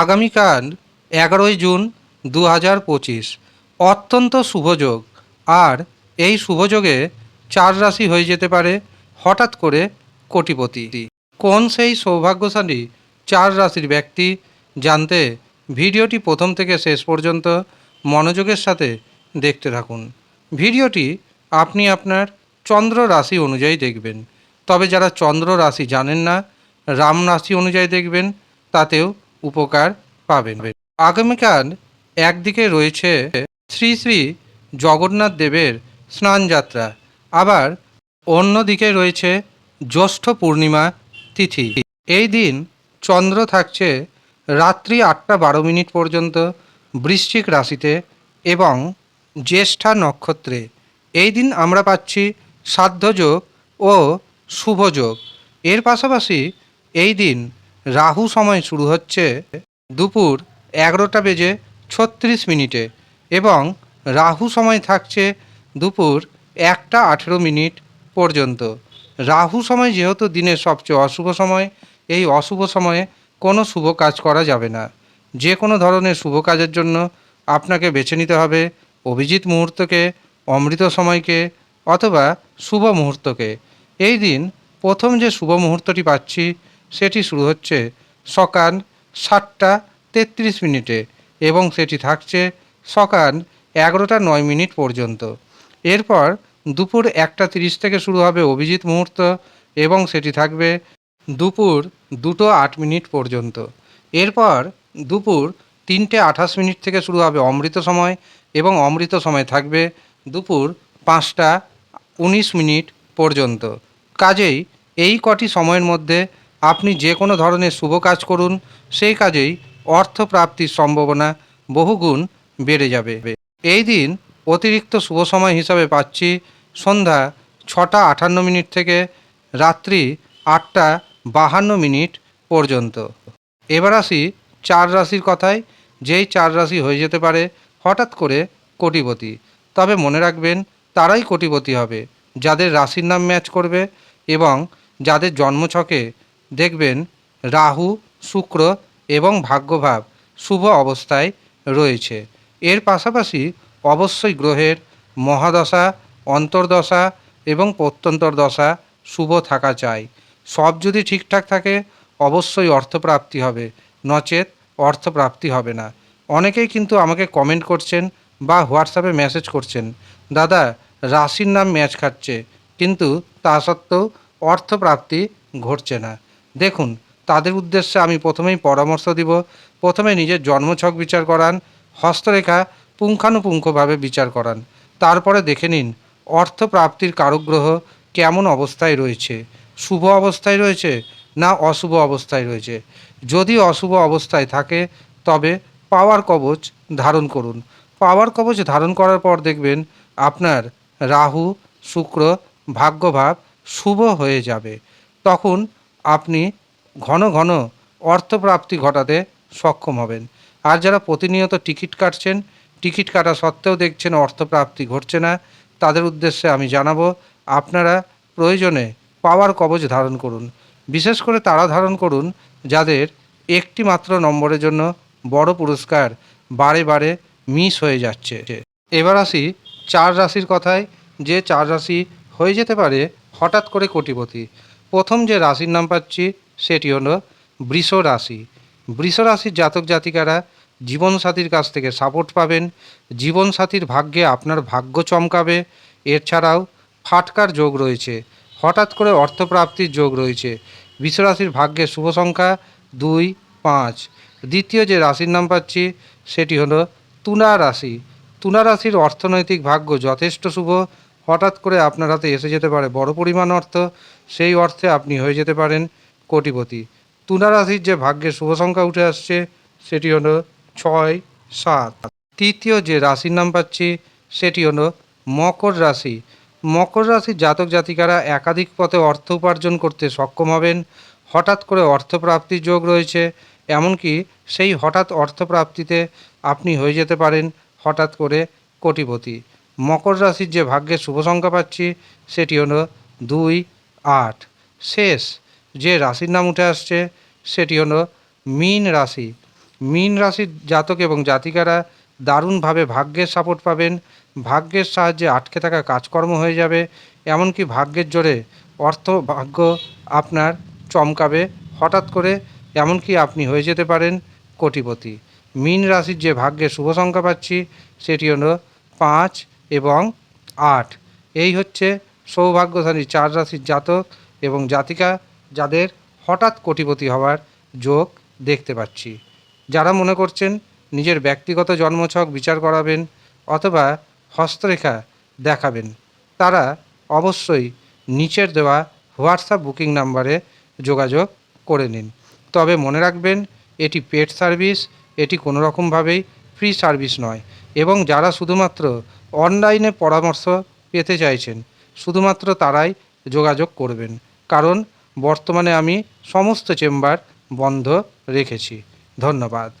আগামীকাল এগারোই জুন দু হাজার পঁচিশ। অত্যন্ত শুভযোগ আর এই শুভযোগে চার রাশি হয়ে যেতে পারে হঠাৎ করে কোটিপতি। কোন সেই সৌভাগ্যশালী চার রাশির ব্যক্তি জানতে ভিডিওটি প্রথম থেকে শেষ পর্যন্ত মনোযোগের সাথে দেখতে থাকুন। ভিডিওটি আপনি আপনার চন্দ্র রাশি অনুযায়ী দেখবেন। তবে যারা চন্দ্র রাশি জানেন না, রাম রাশি অনুযায়ী দেখবেন, তাতেও উপকার পাবেন। আগামীকাল একদিকে রয়েছে শ্রী শ্রী জগন্নাথ দেবের স্নানযাত্রা। আবার অন্যদিকে রয়েছে জ্যৈষ্ঠ পূর্ণিমা তিথি। এই দিন চন্দ্র থাকছে রাত্রি আটটা বারো মিনিট পর্যন্ত বৃশ্চিক রাশিতে এবং জ্যেষ্ঠা নক্ষত্রে। এই দিন আমরা পাচ্ছি সাধ্যযোগ ও শুভযোগ এর পাশাপাশি এই দিন রাহু সময় শুরু হচ্ছে দুপুর এগারোটা বেজে ছত্রিশ মিনিটে এবং রাহু সময় থাকছে দুপুর একটা আঠেরো মিনিট পর্যন্ত। রাহু সময় যেহেতু দিনের সবচেয়ে অশুভ সময়, এই অশুভ সময়ে কোনো শুভ কাজ করা যাবে না। যে কোনো ধরনের শুভ কাজের জন্য আপনাকে বেছে নিতে হবে অভিজিৎ মুহূর্তকে, অমৃত সময়কে অথবা শুভ মুহূর্তকে। এই দিন প্রথম যে শুভ মুহূর্তটি পাচ্ছি সেটি শুরু হচ্ছে সকাল সাতটা তেত্রিশ মিনিটে এবং সেটি থাকছে সকাল এগারোটা নয় মিনিট পর্যন্ত। এরপর দুপুর একটা তিরিশ থেকে শুরু হবে অভিজিৎ মুহূর্ত এবং সেটি থাকবে দুপুর দুটো আট মিনিট পর্যন্ত। এরপর দুপুর তিনটে আঠাশ মিনিট থেকে শুরু হবে অমৃত সময় এবং অমৃত সময় থাকবে দুপুর পাঁচটা উনিশ মিনিট পর্যন্ত। কাজেই এই কটি সময়ের মধ্যে আপনি যে কোনো ধরনের শুভ কাজ করুন, সেই কাজেই অর্থ প্রাপ্তির সম্ভাবনা বহুগুণ বেড়ে যাবে। এই দিন অতিরিক্ত শুভ সময় হিসাবে পাচ্ছি সন্ধ্যা ছটা আটান্ন মিনিট থেকে রাত্রি আটটা বাহান্ন মিনিট পর্যন্ত। এবার আসি চার রাশির কথায়, যেই চার রাশি হয়ে যেতে পারে হঠাৎ করে কোটিপতি। তবে মনে রাখবেন, তারাই কোটিপতি হবে, যাদের রাশির নাম ম্যাচ করবে এবং যাদের জন্মছকে দেখবেন রাহু, শুক্র এবং ভাগ্যভাব শুভ অবস্থায় রয়েছে। এর পাশাপাশি অবশ্যই গ্রহের মহাদশা, অন্তর্দশা এবং প্রত্যন্তর দশা শুভ থাকা চাই। সব যদি ঠিকঠাক থাকে, অবশ্যই অর্থপ্রাপ্তি হবে। নচেত অর্থপ্রাপ্তি হবে না। অনেকেই কিন্তু আমাকে কমেন্ট করছেন বা হোয়াটসঅ্যাপে মেসেজ করছেন, দাদা, রাশির নাম ম্যাচ খাচ্ছে। কিন্তু তা সত্ত্বেও অর্থপ্রাপ্তি ঘটছে না। দেখুন, তাদের উদ্দেশ্যে আমি প্রথমেই পরামর্শ দিব। প্রথমে নিজের জন্মছক বিচার করান, হস্তরেখা পুঙ্খানুপুঙ্খভাবে বিচার করান। তারপরে দেখে নিন, অর্থপ্রাপ্তির কারুগ্রহ কেমন অবস্থায় রয়েছে? শুভ অবস্থায় রয়েছে না অশুভ অবস্থায় রয়েছে? যদি অশুভ অবস্থায় থাকে, তবে পাওয়ার কবচ ধারণ করুন। পাওয়ার কবচ ধারণ করার পর দেখবেন আপনার রাহু, শুক্র, ভাগ্যভাব শুভ হয়ে যাবে। তখন আপনি ঘন ঘন অর্থপ্রাপ্তি ঘটাতে সক্ষম হবেন। আর যারা প্রতিনিয়ত টিকিট কাটছেন, টিকিট কাটা সত্ত্বেও দেখছেন অর্থপ্রাপ্তি ঘটছে না, তাদের উদ্দেশ্যে আমি জানাব, আপনারা প্রয়োজনে পাওয়ার কবচ ধারণ করুন। বিশেষ করে তারা ধারণ করুন, যাদের একটি মাত্র নম্বরের জন্য বড় পুরস্কার বারে বারে মিস হয়ে যাচ্ছে। এবার আসি চার রাশির কথায়, যে চার রাশি হয়ে যেতে পারে হঠাৎ করে কোটিপতি। প্রথম যে রাশির নাম পাচ্ছি, সেটি হলো বৃষ রাশি। বৃষ রাশির জাতক জাতিকারা জীবনসাথীর কাছ থেকে সাপোর্ট পাবেন। জীবনসাথীর ভাগ্যে আপনার ভাগ্য চমকাবে। এছাড়াও ফাটকার যোগ রয়েছে। হঠাৎ করে অর্থপ্রাপ্তির যোগ রয়েছে। বিশ্বরাশির ভাগ্যে শুভ সংখ্যা দুই, পাঁচ। দ্বিতীয় যে রাশির নাম পাচ্ছি, সেটি হলো তুলা রাশি। তুলা রাশির অর্থনৈতিক ভাগ্য যথেষ্ট শুভ। হঠাৎ করে আপনার হাতে এসে যেতে পারে বড় পরিমাণ অর্থ, সেই অর্থে আপনি হয়ে যেতে পারেন কোটিপতি। তুলা রাশির যে ভাগ্যে শুভ সংখ্যা উঠে আসছে, সেটি হলো ছয়, সাত। তৃতীয় যে রাশির নাম পাচ্ছি, সেটি হলো মকর রাশি। মকর রাশির জাতক জাতিকারা একাধিক পথে অর্থ উপার্জন করতে সক্ষম হবেন। হঠাৎ করে অর্থপ্রাপ্তির যোগ রয়েছে, এমনকি সেই হঠাৎ অর্থপ্রাপ্তিতে আপনি হয়ে যেতে পারেন হঠাৎ করে কোটিপতি। মকর রাশির যে ভাগ্যের শুভ সংখ্যা পাচ্ছি, সেটি হলো দুই আট। শেষ যে রাশির নাম উঠে আসছে, সেটি হলো মীন রাশি। মীন রাশির জাতক এবং জাতিকারা দারুণভাবে ভাগ্যের সাপোর্ট পাবেন। ভাগ্যের সাহায্যে আটকে থাকা কাজকর্ম হয়ে যাবে। এমনকি ভাগ্যের জোরে অর্থ ভাগ্য আপনার চমকাবে হঠাৎ করে, এমনকি আপনি হয়ে যেতে পারেন কোটিপতি। মীন রাশির যে ভাগ্যের শুভ সংখ্যা পাচ্ছি, সেটি হলো পাঁচ এবং আট। এই হচ্ছে সৌভাগ্যশালী চার রাশির জাতক এবং জাতিকা যাদের হঠাৎ কোটিপতি হওয়ার যোগ দেখতে পাচ্ছি। যারা মনে করছেন নিজের ব্যক্তিগত জন্মছক বিচার করাবেন অথবা হস্তরেখা দেখাবেন, তারা অবশ্যই নিচের দেওয়া হোয়াটসঅ্যাপ বুকিং নাম্বারে যোগাযোগ করে নিন। তবে মনে রাখবেন, এটি পেড সার্ভিস, এটি কোনো রকমভাবেই ফ্রি সার্ভিস নয় এবং যারা শুধুমাত্র অনলাইনে পরামর্শ পেতে চাইছেন। শুধুমাত্র তারাই যোগাযোগ করবেন। কারণ বর্তমানে আমি সমস্ত চেম্বার বন্ধ রেখেছি। ধন্যবাদ।